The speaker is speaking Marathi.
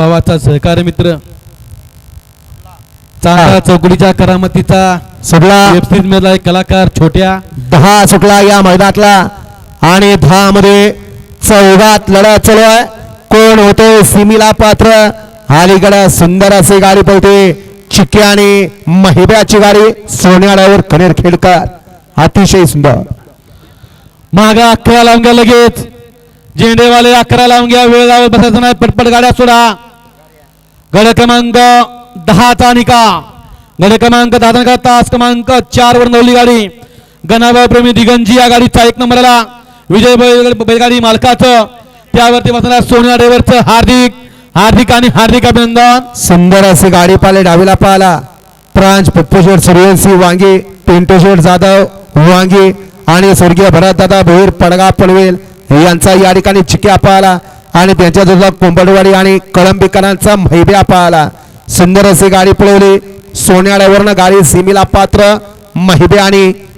भावाचा सहकारी मित्र. चांगला चौकडीच्या करामतीचा सुटला वेबसिरीज मधला एक कलाकार छोट्या. दहा सुटला या मैदानातला. आणि दहा मध्ये चौदात लढा चालू आहे. कोण होते सिमीला पात्र? अलीकडे सुंदर अशी गाडी पळते. चिक्की आणि महिब्याची गाडी सोन्याड्यावर कनेर खेडकर अतिशय सुंदर. मागा अकरा लावून घ्या लगेच. झेंडेवाले अकरा लावून घ्या वेळ लावत बसायचं नाही. पटपट गाड्या सोडा. गड क्रमांक दहाचा निका गड क्रमांक दहा निका तास क्रमांक चार वर नवली गाडी. गणाभाऊ प्रेमी दिगंजी या गाडीचा एक नंबरला. विजय बैलगाडी मालकाचं. त्यावरती बसणार सोनिया ड्रायव्हरचं हार्दिक हार्दिक आणि हार्दिक अभिनंदन. सुंदर असे गाडी पाहिले डावीला पाहिला. प्रांश पप्पूशेठ सूर्यवंशी वांगी पिंटूशेठ जाधव वांगे आणि स्वर्गीय भरतदादा भोईर पडगा पडवेल यांचा या ठिकाणी चिक्या पाहिला. आणि त्यांच्या जोडा कोंबडवाडी आणि कळंबीकरांचा मैब्या पाहिला. सुंदर अशी गाडी पळवली. सोन्याड्यावरनं गाडी सिमिला पात्र महिबे आणि